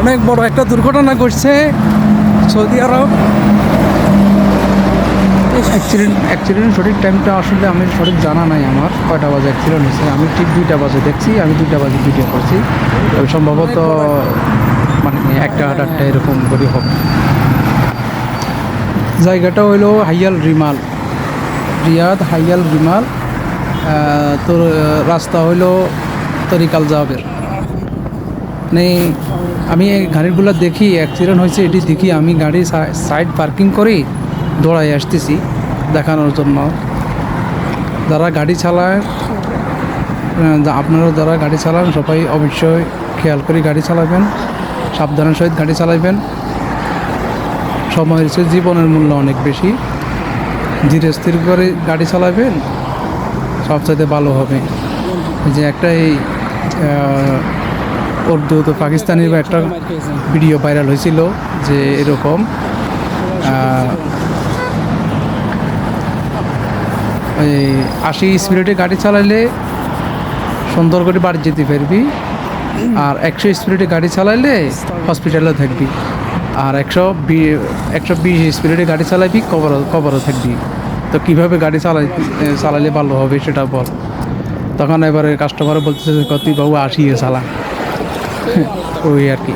অনেক বড় একটা দুর্ঘটনা ঘটছে সৌদি আরব। অ্যাক্সিডেন্ট অ্যাক্সিডেন্ট সঠিক টাইমটা আসলে আমি সঠিক জানা নাই আমার। কয়টা বাজে অ্যাক্সিডেন্ট হয়েছে? আমি ঠিক দুইটা বাজে দেখছি, আমি দুইটা বাজে ভিডিও করছি। সম্ভবত মানে একটা আটটা এরকম করে হবে। জায়গাটা হইল Hayyal Rimal. Riyadh Hayyal Rimal তোর রাস্তা হইল তরিকাল জাবের মানে আমি এই গাড়িগুলো দেখি অ্যাক্সিডেন্ট হয়েছে, এটি দেখি, আমি গাড়ি সাইড পার্কিং করি দৌড়াই আসতেছি দেখানোর জন্য। যারা গাড়ি চালায় আপনারা যারা গাড়ি চালান, সবাই অবশ্যই খেয়াল করে গাড়ি চালাবেন, সাবধানের সহিত গাড়ি চালাবেন। সময় হচ্ছে জীবনের মূল্য অনেক বেশি। ধীরে স্থির করে গাড়ি চালাবেন, সবচাইতে ভালো হবে। যে একটা এই উর্দু তো পাকিস্তানের একটা ভিডিও ভাইরাল হয়েছিল যে এরকম আশি স্পিডে গাড়ি চালাইলে সুন্দর করে বাড়ি যেতে পারবি, আর একশো স্পিডে গাড়ি চালাইলে হসপিটালে থাকবি, আর একশো একশো বিশ স্পিডে গাড়ি চালাবি কবর, কবরও থাকবি। তো কীভাবে গাড়ি চালাই চালালে ভালো হবে সেটা বল। তখন এবারে কাস্টমার বলতেছে কত বাবু আসিয়ে চালা। ওই আর কি